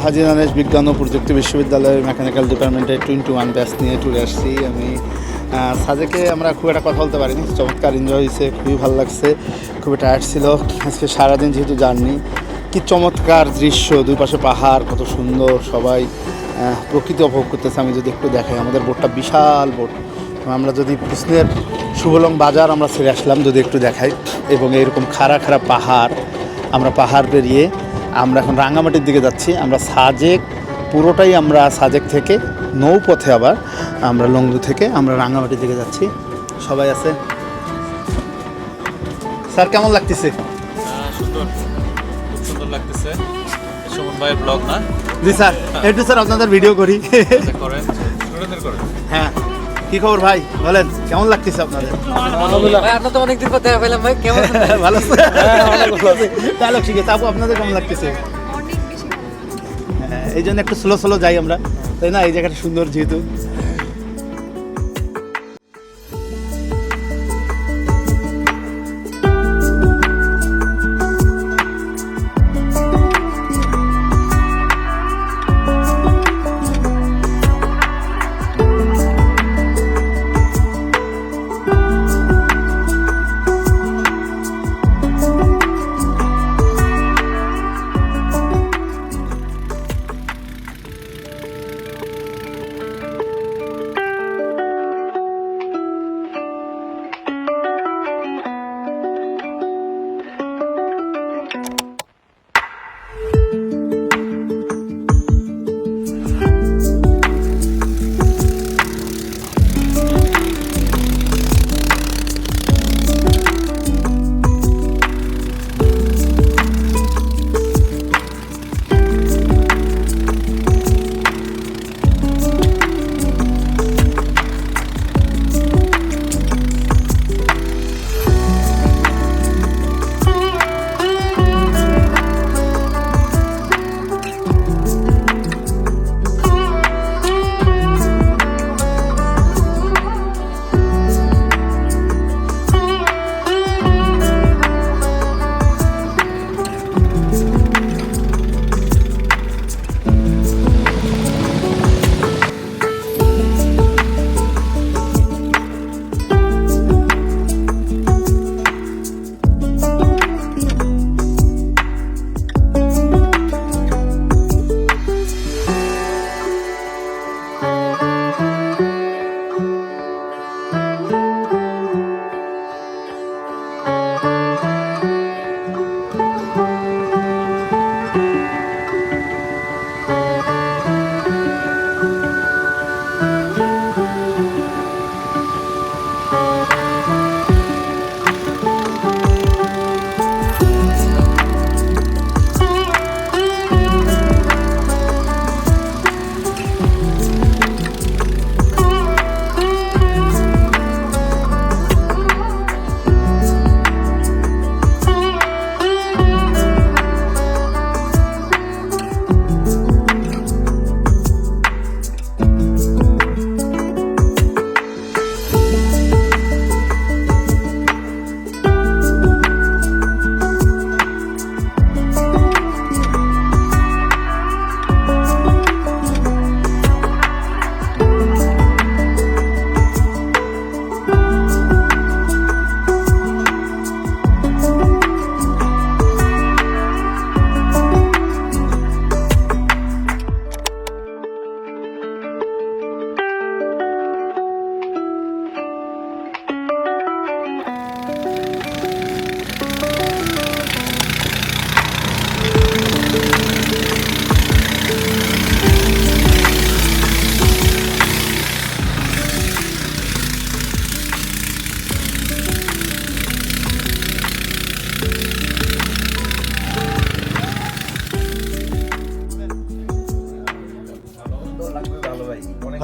আমরা হাজি নানেশ বিজ্ঞান ও প্রযুক্তি বিশ্ববিদ্যালয়ের মেকানিক্যাল ডিপার্টমেন্টে টোয়েন্টি ওয়ান ব্যাচ নিয়ে ট্যুরে আসছি। আমি সাজেকে আমরা খুব একটা কথা বলতে পারিনি। চমৎকার এনজয় হয়েছে, খুবই ভালো লাগছে, খুবই টায়ার্ড ছিল। আজকে সারাদিন যেহেতু জার্নি কি চমৎকার দৃশ্য দুই পাশে পাহাড়, কত সুন্দর, সবাই প্রকৃতি উপভোগ করতেছে। আমি যদি একটু দেখাই, আমাদের বোটটা বিশাল বোট আমরা যদি কৃষ্ণের শুভলং বাজার আমরা ছেড়ে আসলাম, যদি একটু দেখাই। এবং এরকম খাড়া খাড়া পাহাড়, আমরা পাহাড় পেরিয়ে আমরা এখন রাঙামাটির দিকে যাচ্ছি। আমরা সাজেক পুরোটাই আমরা সাজেক থেকে নৌপথে আবার আমরা লংদু থেকে আমরা রাঙামাটির দিকে যাচ্ছি। সবাই আছে? স্যার কেমন লাগতেছে? সুন্দর। খুব সুন্দর লাগতেছে। সুমন ভাইয়ের ব্লগ না? জি স্যার। একটু স্যার আপনাদের ভিডিও করি। করেন। হ্যাঁ। কি খবর ভাই? বলেন কেমন লাগতেছে আপনাদের? আপনার তো অনেকদিন পর দেখা পেলাম ভাই কেমন ভালো আছে। তাহলে ঠিক আছে আপু আপনাদের কেমন লাগতেছে? হ্যাঁ, এই জন্য একটু স্লো স্লো যাই আমরা। তাই না? এই জায়গাটা সুন্দর যেহেতু।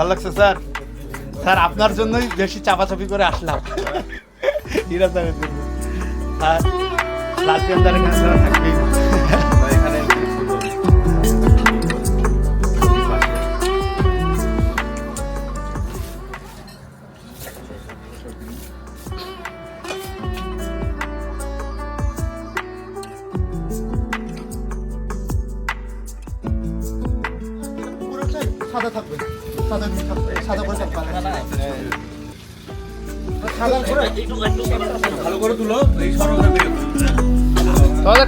ভালো লাগছে, স্যার। স্যার, আপনার জন্যই বেশি চাপাচাপি করে আসলাম। হীরা জন্য। আর ছাড়া থাকবেই।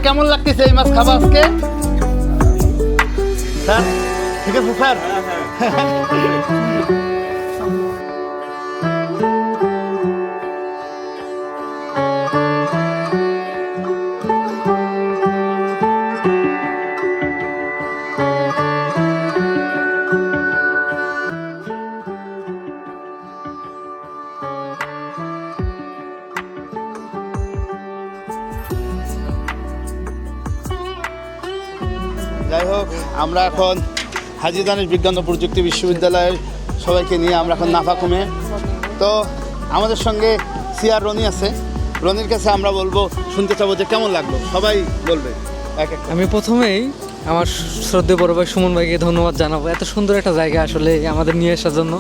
কেমন লাগতেছে এই মাছ খাবা আজকে? স্যার ঠিক আছে স্যার? আমরা এখন হাজি দানের বিজ্ঞান ও প্রযুক্তি বিশ্ববিদ্যালয়ের সবাইকে নিয়ে আমরা এখন নাফা কমে। তো আমাদের সঙ্গে সিআর রনি আছে। রনির কাছে আমরা বলব, শুনতে চাবো যে কেমন লাগল? সবাই বলবে। এক এক আমি প্রথমেই আমার শ্রদ্ধে বড় ভাই সুমন ভাইকে ধন্যবাদ জানাব। এত সুন্দর একটা জায়গা আসলে আমাদের নিয়ে আসার জন্য।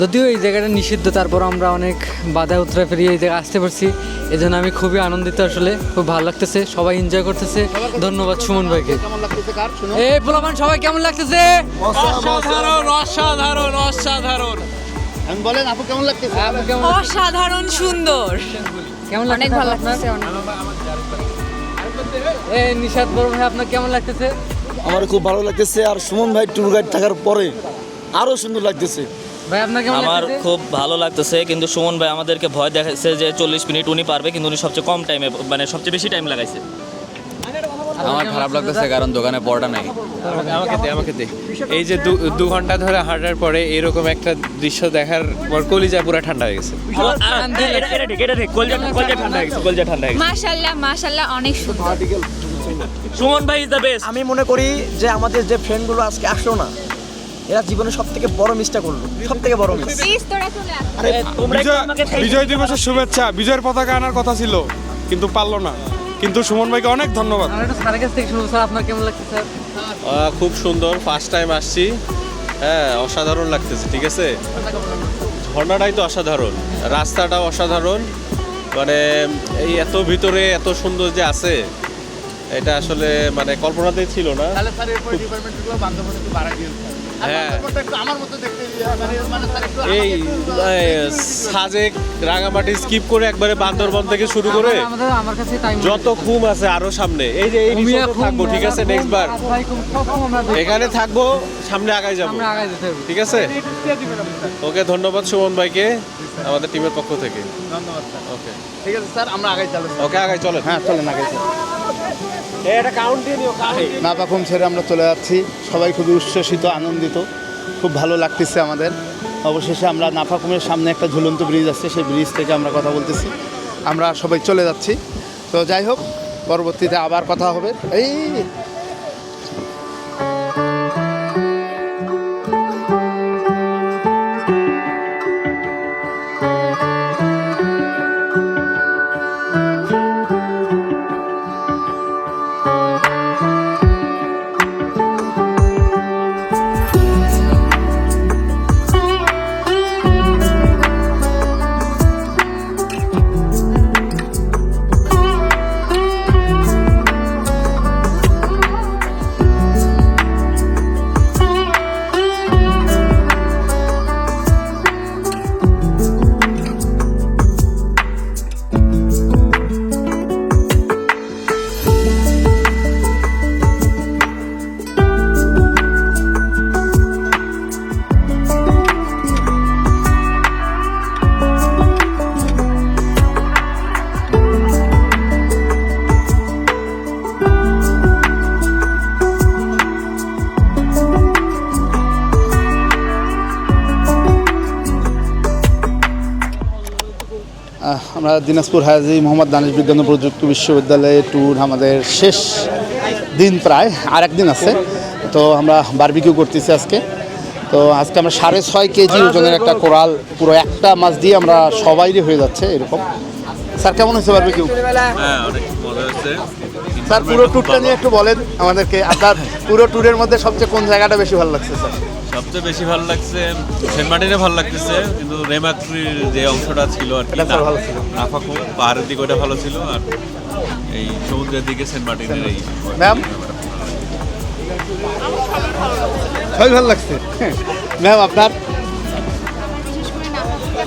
যদিও এই জায়গাটা নিষিদ্ধ তারপর আমরা অনেক বাধা উত্তরা পেরিয়ে এই জায়গায় আসতে পারছি। এই জন্য আমি খুবই আনন্দিত আসলে খুব ভালো লাগতেছে সবাই এনজয় করতেছে। ধন্যবাদ সুমন ভাইকে। এই পোলাপান সবাই কেমন লাগতেছে? অসাধারণ অসাধারণ অসাধারণ। আমি বলেন আপু কেমন লাগতেছে? অসাধারণ সুন্দর। কেমন অনেক ভালো আপনার? লাগতেছে। এই নিশাদ বড় ভাই আপনার কেমন লাগতেছে? আমার খুব ভালো লাগতেছে আর সুমন ভাই ট্যুর গাইড থাকার পরে আরও সুন্দর লাগতেছে। আমার খুব ভালো লাগতেছে কিন্তু সুমন ভাই আমাদেরকে ভয় দেখাচ্ছে যে চল্লিশ মিনিট উনি পারবে কিন্তু উনি সবচেয়ে কম টাইমে মানে সবচেয়ে বেশি টাইম লাগাইছে। আমার খারাপ লাগতেছে কারণ দোকানে পড়া নাই। আমাকে দে আমাকে দে। এই যে দু- ঘণ্টা ধরে হাঁটার পরে এরকম একটা দৃশ্য দেখার পর কলিজা পুরো ঠান্ডা হয়ে গেছে। ঠান্ডা হয়ে মাশাল্লাহ অনেক সুন্দর। সুমন ভাই ইজ দ্য বেস্ট আমি মনে করি যে আমাদের যে ফ্রেন্ডগুলো আজকে আসলো না এরা জীবনে সব থেকে বড় মিসটা করল। সব থেকে বড় মিস প্লিজ তোরা চলে আস তোমরা বিজয় দিবসের শুভেচ্ছা বিজয়ের পতাকা আনার কথা ছিল কিন্তু পারল না। কিন্তু সুমন ভাইকে অনেক ধন্যবাদ। আপনার কেমন স্যার খুব সুন্দর ফার্স্ট টাইম আসছি। হ্যাঁ অসাধারণ লাগতেছে ঠিক আছে? ঝর্ণাটাই তো অসাধারণ রাস্তাটাও অসাধারণ। মানে এই এত ভিতরে এত সুন্দর যে আছে এটা আসলে মানে কল্পনাতেই ছিল না। তাহলে স্যার এরপরে ডিপার্টমেন্টগুলো বাড়া দিয়ে হ্যাঁ। আমার মতো দেখতে মানে এই সাজেক রাঙামাটি স্কিপ করে একবারে বান্দরবন থেকে শুরু করে আমরা- আমাদের আমার কাছে টাইম যত খুম আছে আরও সামনে। এই যে এই থাকব ঠিক আছে নেক্সট বার। এখানে থাকব সামনে আগাই যাব। ঠিক আছে? ওকে ধন্যবাদ সুমন ভাইকে আমাদের টিমের পক্ষ থেকে। ধন্যবাদ ওকে ঠিক আছে স্যার আমরা আগাই চালু ওকে আগাই হ্যাঁ চলেন আগাই চলেন। এটা কাউন্ট দিয়ে নিও না পাখুম ছেড়ে আমরা চলে যাচ্ছি। সবাই খুবই উচ্ছ্বসিত, আনন্দিত। খুব ভালো লাগতেছে আমাদের। অবশেষে আমরা নাফাকুমের সামনে একটা ঝুলন্ত ব্রিজ আছে, সেই ব্রিজ থেকে আমরা কথা বলতেছি। আমরা সবাই চলে যাচ্ছি। তো যাই হোক, পরবর্তীতে আবার কথা হবে। এই আমরা দিনাজপুর হাজি মোহাম্মদ দানিশ বিজ্ঞান প্রযুক্তি বিশ্ববিদ্যালয়ে ট্যুর আমাদের শেষ দিন প্রায় আর একদিন আছে। তো আমরা বারবিকিউ করতেছি আজকে। তো আজকে আমরা সাড়ে ছয় কেজি ওজনের একটা কোরাল পুরো একটা মাছ দিয়ে আমরা সবাইরই হয়ে যাচ্ছে এরকম। স্যার কেমন হয়েছে বারবিকিউ হ্যাঁ স্যার পুরো ট্যুরটা নিয়ে একটু বলেন আমাদেরকে। আপনার পুরো ট্যুরের মধ্যে সবচেয়ে কোন জায়গাটা বেশি ভালো লাগছে স্যার? সবচেয়ে বেশি ভালো লাগছে সেন্ট মার্টিনে ভালো লাগতেছে কিন্তু রেমাক্রির যে অংশটা ছিল আর কি ভালো ছিল। নাফাকু পাহাড়ের দিকে ওটা ভালো ছিল আর এই সমুদ্রের দিকে সেন্ট মার্টিনের এই ম্যাম সবাই ভালো লাগছে। ম্যাম আপনার?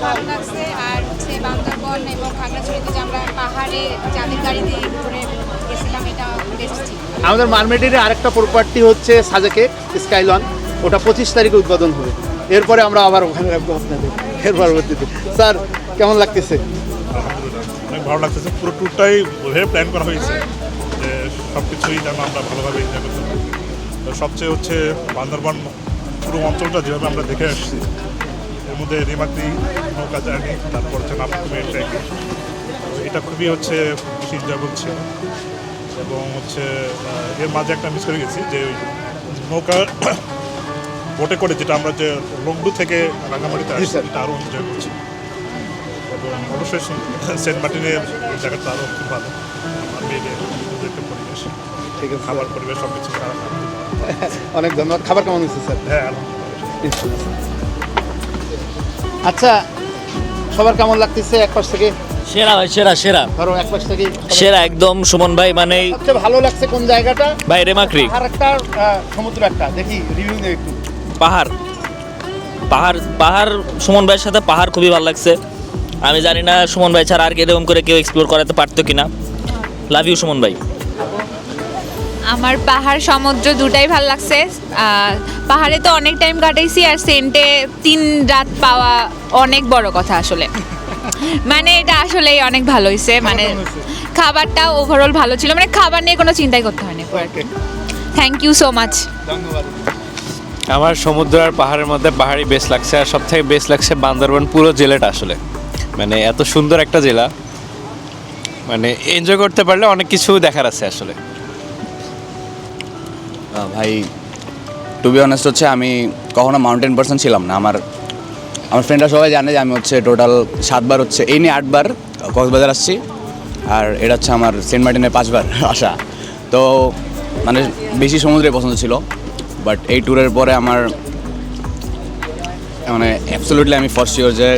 ভালো লাগছে আর হচ্ছে বান্দরবন এবং খাগড়াছড়িতে যে আমরা পাহাড়ে চাঁদের গাড়িতে ঘুরে গেছিলাম এটা বেস্ট ছিল আমাদের মার্মেডের আরেকটা প্রপার্টি হচ্ছে সাজেকে স্কাইলন ওটা পঁচিশ তারিখে উদ্বোধন হবে। এরপরে আমরা আবার ওখানে রাখব আপনাদের এর পরবর্তীতে। স্যার, কেমন লাগতেছে? অনেক ভালো লাগতেছে। পুরো ট্যুরটাই ভেবে প্ল্যান করা হয়েছে যে সব কিছুই যেন আমরা ভালোভাবে এনজয় করতে পারি। সবচেয়ে হচ্ছে বান্দরবান পুরো অঞ্চলটা যেভাবে আমরা দেখে আসছি, এর মধ্যে রিমাক্রি নৌকা জার্নি, তারপর হচ্ছে নামকুমের ট্রেকিং। এটা খুবই হচ্ছে বেশি এনজয়েবল ছিল। এবং হচ্ছে এর মাঝে একটা মিস করে গেছি যে ওই নৌকা বোটে করে যেটা আমরা যে লংডু থেকে রাঙামাটিতে আসছি স্যার। এটা আরও এনজয় করছি। এবং অবশ্যই সেন্ট মার্টিনের জায়গাটা আরও খুব ভালো। আমার মেয়েদের একটা পরিবেশ ঠিক আছে খাবার পরিবেশ সব কিছু অনেক ধন্যবাদ। খাবার কেমন হয়েছে স্যার? হ্যাঁ আচ্ছা সবার কেমন লাগতেছে এক পাশ থেকে? সেরা ভাই সেরা সেরা। ধরো এক পাশ থেকে সেরা একদম সুমন ভাই মানে সবচেয়ে ভালো লাগছে কোন জায়গাটা? ভাই রেমাক্রি। আর একটা সমুদ্র একটা দেখি রিভিউ একটু। পাহাড়। পাহাড় পাহাড় সুমন ভাইয়ের সাথে পাহাড় খুবই ভালো লাগছে। আমি জানি না সুমন ভাই ছাড়া আর কি এরকম করে কেউ এক্সপ্লোর করাতে পারতো কিনা। লাভ ইউ সুমন ভাই। আমার পাহাড় সমুদ্র দুটাই ভালো লাগছে। পাহাড়ে তো অনেক টাইম কাটাইছি আর সেন্টে তিন রাত পাওয়া অনেক বড় কথা আসলে। মানে এটা আসলেই অনেক ভালো হয়েছে মানে খাবারটা ওভারঅল ভালো ছিল। মানে খাবার নিয়ে কোনো চিন্তাই করতে হয়নি। থ্যাংক ইউ সো মাচ ধন্যবাদ। আমার সমুদ্র আর পাহাড়ের মধ্যে পাহাড়ি বেশ লাগছে, আর সব থেকে বেশ লাগছে বান্দরবান পুরো জেলাটা আসলে। মানে এত সুন্দর একটা জেলা। মানে এনজয় করতে পারলে অনেক কিছু দেখার আছে আসলে। ভাই টু বি অনেস্ট হচ্ছে আমি কখনো মাউন্টেন পার্সন ছিলাম না। আমার আমার ফ্রেন্ডরা সবাই জানে যে আমি হচ্ছে টোটাল সাতবার হচ্ছে, এই নিয়ে আটবার কক্সবাজার আসছি, আর এটা হচ্ছে আমার সেন্ট মার্টিনে পাঁচবার আসা। তো মানে বেশি সমুদ্রে পছন্দ ছিল। বাট এই ট্যুরের পরে আমার মানে অ্যাবসোলুটলি আমি ফার্স্ট শিওর যে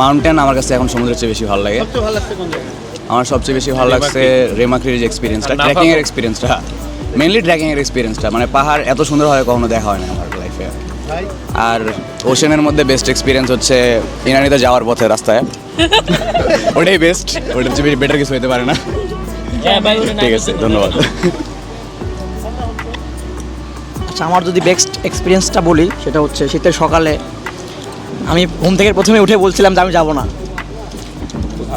মাউন্টেন আমার কাছে এখন সমুদ্রের চেয়ে বেশি ভালো লাগে। আমার সবচেয়ে বেশি ভালো লাগছে রেমাক্রির যে এক্সপিরিয়েন্সটা ট্রেকিং এর এক্সপিরিয়েন্সটা মেইনলি ট্রেকিং এর এক্সপিরিয়েন্সটা মানে পাহাড় এত সুন্দর হয় কখনো দেখা হয় না আমার লাইফে আর ওশেনের মধ্যে বেস্ট এক্সপিরিয়েন্স হচ্ছে ইনানিতে যাওয়ার পথে রাস্তায়। ওটাই বেস্ট ওটার চেয়ে বেটার কিছু হতে পারে না। ঠিক আছে ধন্যবাদ। আচ্ছা আমার যদি বেস্ট এক্সপিরিয়েন্সটা বলি সেটা হচ্ছে শীতের সকালে আমি ঘুম থেকে প্রথমে উঠে বলছিলাম যে আমি যাব না।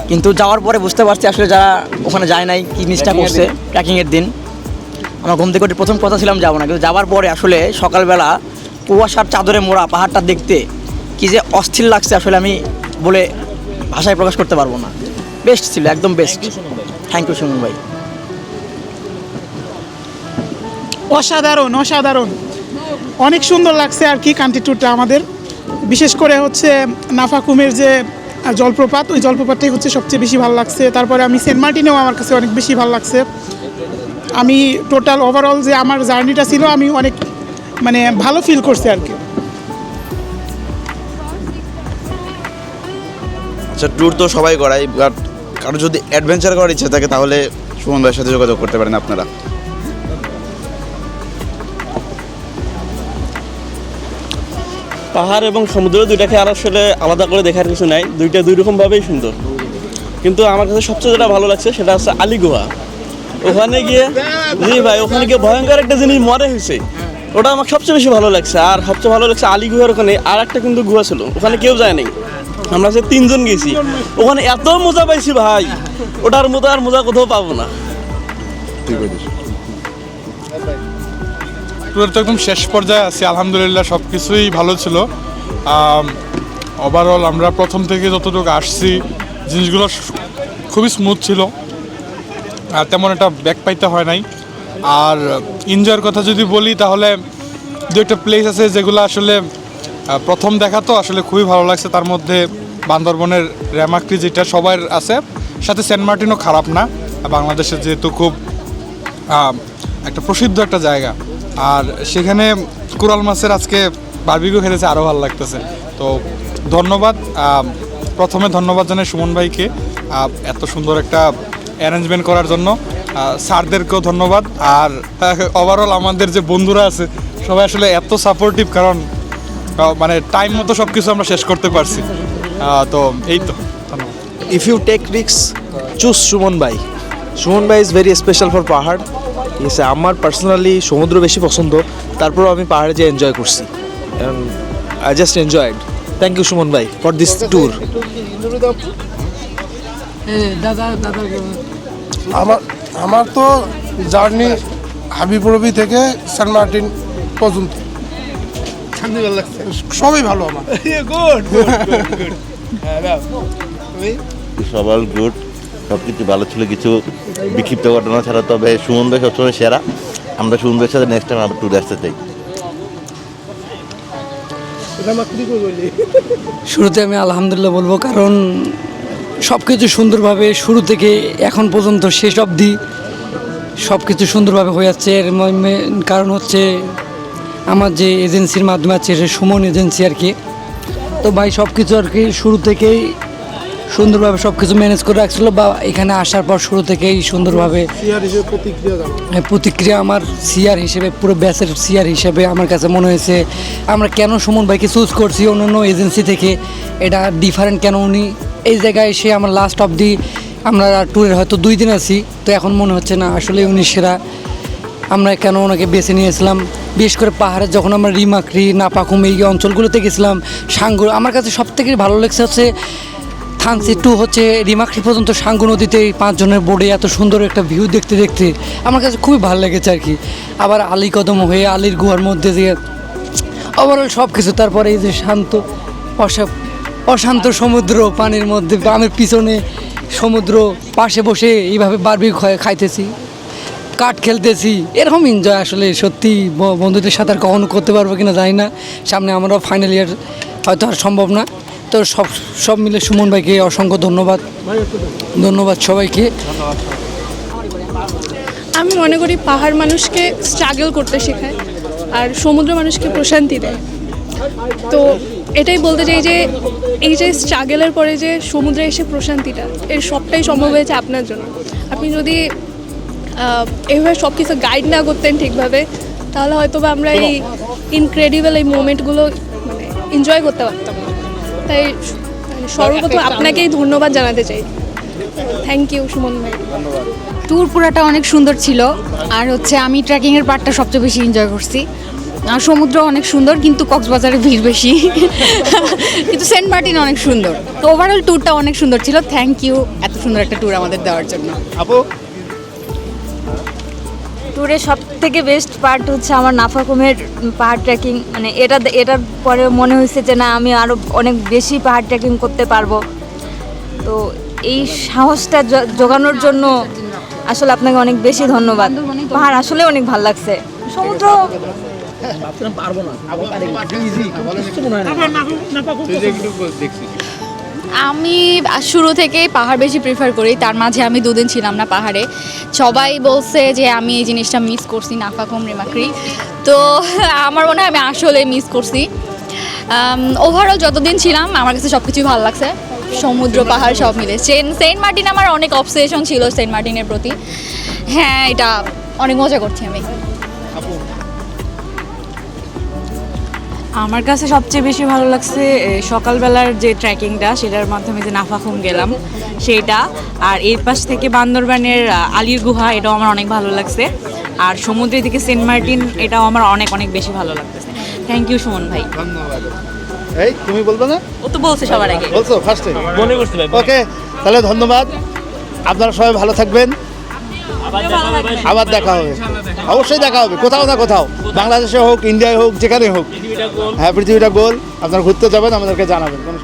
কিন্তু যাওয়ার পরে বুঝতে পারছি আসলে যারা ওখানে যায় নাই কি জিনিসটা করছে ট্রেকিংয়ের দিন। আমার ঘুম থেকে উঠে প্রথম কথা ছিলাম যাব না কিন্তু যাওয়ার পরে আসলে সকালবেলা কুয়াশার চাদরে মোড়া পাহাড়টা দেখতে কি যে অস্থির লাগছে আসলে আমি বলে ভাষায় প্রকাশ করতে পারব না। বেস্ট ছিল একদম বেস্ট থ্যাংক ইউ সুমন ভাই। অসাধারণ অসাধারণ। অনেক সুন্দর লাগছে আর কি কান্ট্রি ট্যুরটা আমাদের। বিশেষ করে হচ্ছে নাফাকুমের যে জলপ্রপাত, ওই জলপ্রপাতটাই হচ্ছে সবচেয়ে বেশি ভালো লাগছে। তারপরে আমি সেন্ট মার্টিনেও আমার কাছে অনেক বেশি ভালো লাগছে। আমি টোটাল ওভারঅল যে আমার জার্নিটা ছিল, আমি অনেক মানে ভালো ফিল করছি আর কি। আচ্ছা ট্যুর তো সবাই করায় বাট কারও যদি অ্যাডভেঞ্চার করার ইচ্ছা থাকে, তাহলে সুমন ভাইয়ের সাথে যোগাযোগ করতে পারেন আপনারা। পাহাড় এবং সমুদ্র দুইটাকে আর আসলে আলাদা করে দেখার কিছু নাই। দুইটা দুই রকমভাবেই সুন্দর। কিন্তু আমার কাছে সবচেয়ে যেটা ভালো লাগছে সেটা হচ্ছে আলী গুহা। ওখানে গিয়ে জি ভাই, ওখানে গিয়ে ভয়ঙ্কর একটা জিনিস মরে হয়েছে। ওটা আমার সবচেয়ে বেশি ভালো লাগছে। আর সবচেয়ে ভালো লাগছে আলী গুহার ওখানে আর একটা কিন্তু গুহা ছিল। ওখানে কেউ যায় নাই। আমরা যে তিনজন গেছি। ওখানে এত মজা পাইছি ভাই। ওটার মতো আর মজা কোথাও পাবো না। ঠিক আছে ট্যুরের তো একদম শেষ পর্যায়ে আছি, আলহামদুলিল্লাহ সব কিছুই ভালো ছিল। ওভারঅল আমরা প্রথম থেকে যতটুকু আসছি, জিনিসগুলো খুবই স্মুথ ছিল। আর তেমন একটা ব্যাক পাইতে হয় নাই। আর এনজয়ের কথা যদি বলি, তাহলে দু একটা প্লেস আছে যেগুলো আসলে প্রথম দেখা তো আসলে খুবই ভালো লাগছে। তার মধ্যে বান্দরবনের র্যামাক্রি যেটা সবার আছে, সাথে সেন্ট মার্টিনও খারাপ না। বাংলাদেশের যেহেতু খুব একটা প্রসিদ্ধ একটা জায়গা। আর সেখানে কোরাল মাছের আজকে বারবিকিউ খেতেছে আরও ভালো লাগতেছে। তো ধন্যবাদ প্রথমে ধন্যবাদ জানাই সুমন ভাইকে এত সুন্দর একটা অ্যারেঞ্জমেন্ট করার জন্য। স্যারদেরকেও ধন্যবাদ, আর ওভারঅল আমাদের যে বন্ধুরা আছে, সবাই আসলে এত সাপোর্টিভ কারণ মানে টাইম মতো সব কিছু আমরা শেষ করতে পারছি। তো এই তো, ধন্যবাদ। If you take risks, choose Suman ভাই। সুমন ভাই ইজ ভেরি স্পেশাল ফর পাহাড় ঠিক আছে আমার পার্সোনালি সমুদ্র বেশি পছন্দ। তারপরও আমি পাহাড়ে যে এনজয় করছি। I just enjoyed thank you Suman ভাই ফর দিস ট্যুর দাদা দাদা আমার আমার তো জার্নি হাবিপুরবি থেকে সেন্ট মার্টিন পর্যন্ত। সবই ভালো আমার। সবার গুড সব কিছু ভালো ছিল কিছু বিক্ষিপ্ত ঘটনা ছাড়া। তবে সুমন ভাই সবসময় সেরা। আমরা সুমন ভাইয়ের সাথে নেক্সট টাইম আবার ট্যুরে আসতে চাই। শুরুতে আমি আলহামদুলিল্লাহ বলব কারণ সব কিছু সুন্দরভাবে শুরু থেকে এখন পর্যন্ত শেষ অবধি সব কিছু সুন্দরভাবে হয়ে যাচ্ছে। এর কারণ হচ্ছে আমার যে এজেন্সির মাধ্যমে আছে সে সুমন এজেন্সি আর কি। তো ভাই সব কিছু আর কি শুরু থেকেই সুন্দরভাবে সব কিছু ম্যানেজ করে রাখছিল বা এখানে আসার পর শুরু থেকেই সুন্দরভাবে প্রতিক্রিয়া প্রতিক্রিয়া আমার সিয়ার হিসেবে পুরো ব্যাচের সিয়ার হিসেবে আমার কাছে মনে হয়েছে আমরা কেন সুমন ভাইকে চুজ করছি অন্য অন্য এজেন্সি থেকে এটা ডিফারেন্ট কেন উনি এই জায়গায় এসে আমার লাস্ট অবধি আমরা ট্যুরের হয়তো দুই দিন আছি তো এখন মনে হচ্ছে না আসলে উনি সেরা আমরা কেন ওনাকে বেছে নিয়েছিলাম বিশেষ করে পাহাড়ে যখন আমরা রিমাকরি নাপাকুম এই অঞ্চলগুলোতে গেছিলাম সাঙ্গুর আমার কাছে সব থেকে ভালো লেগেছে হচ্ছে থানসি টু হচ্ছে রিমাকরি পর্যন্ত সাঙ্গু নদীতে এই পাঁচজনের বোর্ডে এত সুন্দর একটা ভিউ দেখতে দেখতে আমার কাছে খুবই ভালো লেগেছে আর কি। আবার আলী কদম হয়ে, আলীর গুহার মধ্যে দিয়ে ওভারঅল সব কিছু তারপরে এই যে শান্ত অশান্ত সমুদ্র পানির মধ্যে গ্রামের পিছনে সমুদ্র পাশে বসে এইভাবে বারবি খাইতেছি, কাঠ খেলতেছি, এরকম এনজয় আসলে সত্যি বন্ধুদের সাথে আর কখনো করতে পারব কিনা জানি না। সামনে আমরাও ফাইনাল ইয়ার হয়তো আর সম্ভব না। তো সব সব মিলে সুমন ভাইকে অসংখ্য ধন্যবাদ। ধন্যবাদ সবাইকে। আমি মনে করি পাহাড় মানুষকে স্ট্রাগল করতে শেখায় আর সমুদ্র মানুষকে প্রশান্তি দেয়। তো এটাই বলতে চাই যে এই যে স্ট্রাগলের পরে যে সমুদ্রে এসে প্রশান্তিটা এর সবটাই সম্ভব হয়েছে আপনার জন্য। আপনি যদি আহ, এইভাবে সব কিছু গাইড না করতেন ঠিকভাবে তাহলে হয়তো আমরা এই ইনক্রেডিবল এই মোমেন্টগুলো মানে এনজয় করতে পারতাম না। তাই সর্বপ্রথম আপনাকেই ধন্যবাদ জানাতে চাই। থ্যাংক ইউ সুমন ভাই। ট্যুর পুরাটা অনেক সুন্দর ছিল। আর হচ্ছে আমি ট্রেকিংয়ের পার্টটা সবচেয়ে বেশি এনজয় করছি। আর সমুদ্র অনেক সুন্দর কিন্তু কক্সবাজারে ভিড় বেশি। কিন্তু সেন্ট মার্টিন অনেক সুন্দর। তো ওভারঅল ট্যুরটা অনেক সুন্দর ছিল। থ্যাংক ইউ এত সুন্দর একটা ট্যুর আমাদের দেওয়ার জন্য। আপু ট্যুরে সব থেকে বেস্ট পার্ট হচ্ছে আমার নাফাকুমের পাহাড় ট্রেকিং। মানে এটা এটার পরে মনে হয়েছে যে না আমি আরও অনেক বেশি পাহাড় ট্রেকিং করতে পারব। তো এই সাহসটা জোগানোর জন্য আসলে আপনাকে অনেক বেশি ধন্যবাদ। পাহাড় আসলে অনেক ভালো লাগছে। সমুদ্র আমি শুরু থেকেই পাহাড় বেশি প্রিফার করি, তার মাঝে আমি দুদিন ছিলাম না পাহাড়ে। সবাই বলছে যে আমি এই জিনিসটা মিস করছি নাফাকুম রিমাকরি। তো আমার মনে হয় আমি আসলে মিস করছি। ওভারঅল যতদিন ছিলাম, আমার কাছে সব কিছুই ভালো লাগছে। সমুদ্র, পাহাড় সব মিলে। সেন্ট সেন্ট মার্টিন আমার অনেক অবসেশন ছিল সেন্ট মার্টিনের প্রতি। হ্যাঁ এটা অনেক মজা করছি আমি। আমার কাছে সবচেয়ে বেশি ভালো লাগছে সকালবেলার যে ট্রেকিংটা সেটার মাধ্যমে যে নাফাখুম গেলাম সেইটা আর এর পাশ থেকে বান্দরবানের আলির গুহা এটাও আমার অনেক ভালো লাগছে। আর সমুদ্রের দিকে সেন্ট মার্টিন এটাও আমার অনেক অনেক বেশি ভালো লাগতেছে। থ্যাংক ইউ সুমন ভাই। ধন্যবাদ। এই তুমি বলবে না? ও তো বলছে সবার আগে। বলছো ফার্স্টে মনে করছি ওকে তাহলে ধন্যবাদ। আপনারা সবাই ভালো থাকবেন। আবার দেখা হবে অবশ্যই দেখা হবে। কোথাও না কোথাও। বাংলাদেশে হোক ইন্ডিয়ায় হোক যেখানে হোক। হ্যাঁ পৃথিবীটা গোল। আপনারা ঘুরতে যাবেন আমাদেরকে জানাবেন। কোনো।